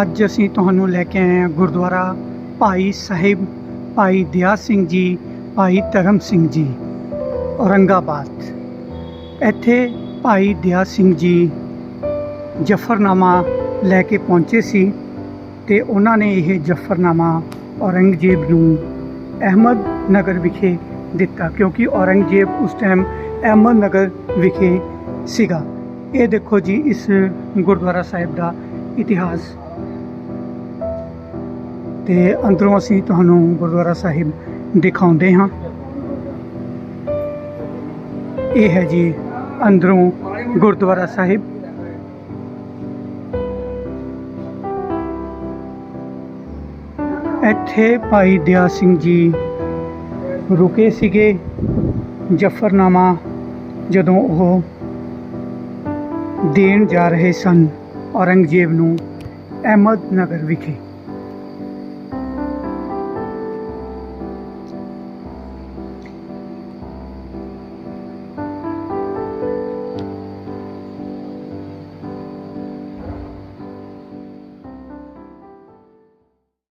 ਅੱਜ ਅਸੀਂ ਤੁਹਾਨੂੰ ਲੈ ਕੇ ਆਏ ਹਾਂ ਗੁਰਦੁਆਰਾ ਭਾਈ ਸਾਹਿਬ, ਭਾਈ ਦਿਆ ਸਿੰਘ ਜੀ, ਭਾਈ ਧਰਮ ਸਿੰਘ ਜੀ, ਔਰੰਗਾਬਾਦ। ਇੱਥੇ ਭਾਈ ਦਿਆ ਸਿੰਘ ਜੀ ਜਫਰਨਾਮਾ ਲੈ ਕੇ ਪਹੁੰਚੇ ਸੀ ਤੇ ਉਹਨਾਂ ਨੇ ਇਹ ਜਫਰਨਾਮਾ ਔਰੰਗਜ਼ੇਬ ਨੂੰ ਅਹਿਮਦ ਨਗਰ ਵਿਖੇ ਦਿੱਤਾ, ਕਿਉਂਕਿ ਔਰੰਗਜ਼ੇਬ ਉਸ ਟਾਈਮ ਅਹਿਮਦ ਨਗਰ ਵਿਖੇ ਸੀਗਾ। ਇਹ ਦੇਖੋ ਜੀ, ਇਸ ਗੁਰਦੁਆਰਾ ਸਾਹਿਬ ਦਾ ਇਤਿਹਾਸ। ਤੇ ਅੰਦਰੋਂ ਅਸੀਂ ਤੁਹਾਨੂੰ ਗੁਰਦੁਆਰਾ ਸਾਹਿਬ ਦਿਖਾਉਂਦੇ ਹਾਂ। ਇਹ ਹੈ ਜੀ ਅੰਦਰੋਂ ਗੁਰਦੁਆਰਾ ਸਾਹਿਬ। ਇੱਥੇ ਭਾਈ ਦਿਆ ਸਿੰਘ ਜੀ ਰੁਕੇ ਸੀਗੇ ਜਫਰਨਾਮਾ ਜਦੋਂ ਉਹ ਦੇਣ ਜਾ ਰਹੇ ਸਨ ਔਰੰਗਜ਼ੇਬ ਨੂੰ ਅਹਿਮਦ ਨਗਰ ਵਿਖੇ।